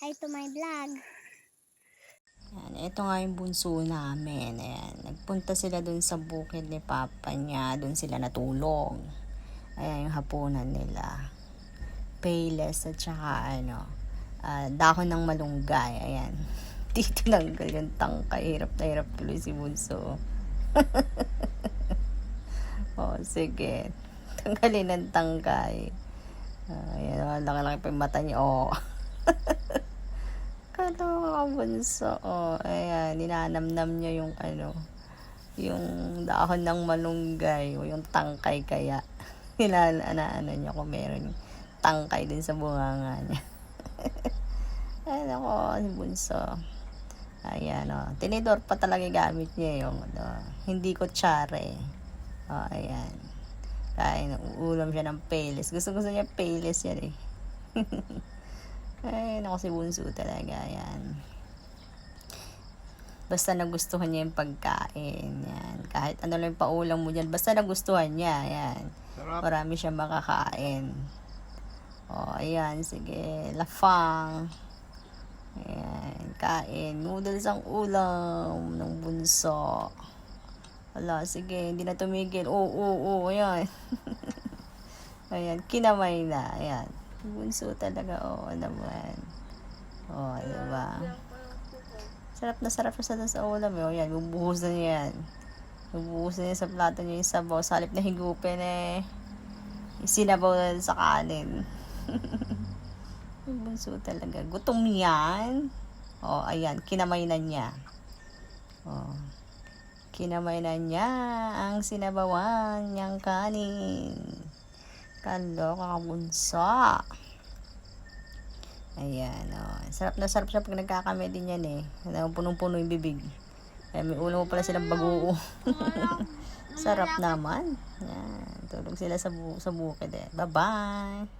Hi to my vlog. Yan, ito nga yung bunso namin. Ayan, nagpunta sila dun sa bukid ni Papa niya. Dun sila natulog. Ayan yung hapunan nila. Payless at saka ano, ah, dahon ng malunggay. Ayan. Dito tinanggal yung tangkay. Hirap na hirap tuloy si bunso. oh, sige. Tanggalin ng tangkay. Ah, Ayan, oh, laki-laki pa yung mata niya. Oh. Kaloka bunso. Oh, ayan, ninanamnam niya yung ano, yung dahon ng malunggay o yung tangkay kaya. Nilalaan niya kung meron tangkay din sa bunganga niya. Ay, nako, bunso. Ayan, oh. Tinidor pa talaga gamit niya yung, ano, hindi ko tsare. Oh, ayan. Kain, ulam siya ng payless. Gusto gusto niya payless yan eh. Ay, naku si Bunso talaga, yan. Basta nagustuhan niya yung pagkain, yan. Kahit ano lang yung paulam mo dyan, basta nagustuhan niya, yan. Marami siya makakain. O, ayan, sige, lafang. Ayan, kain. Noodles ang ulam ng bunso. Wala, sige, hindi na tumigil. Oo, oo, oo, ayan. ayan, kinamay na, ayan. Bunso talaga, oo naman. Oo, diba? Sarap na sarap siya sa, sa ulam, eh. O, yan, bubuhos na yan. Bubuhos na niya sa plato niya yung sabaw. Sa halip na higupin, eh. Isinabaw na sa kanin. Bunso talaga. Gutom yan. O, ayan, kinamay na niya. O, kinamay na niya ang sinabawan niyang kanin. Kaloka ka bunso. Ayan, oh. Sarap na sarap siya pag nagkakame din yan eh. Punong-puno yung bibig. Ay, may ulo mo pala silang baguo. sarap naman. Yan. Tulog sila sa, bu- sa bukid eh. Bye-bye.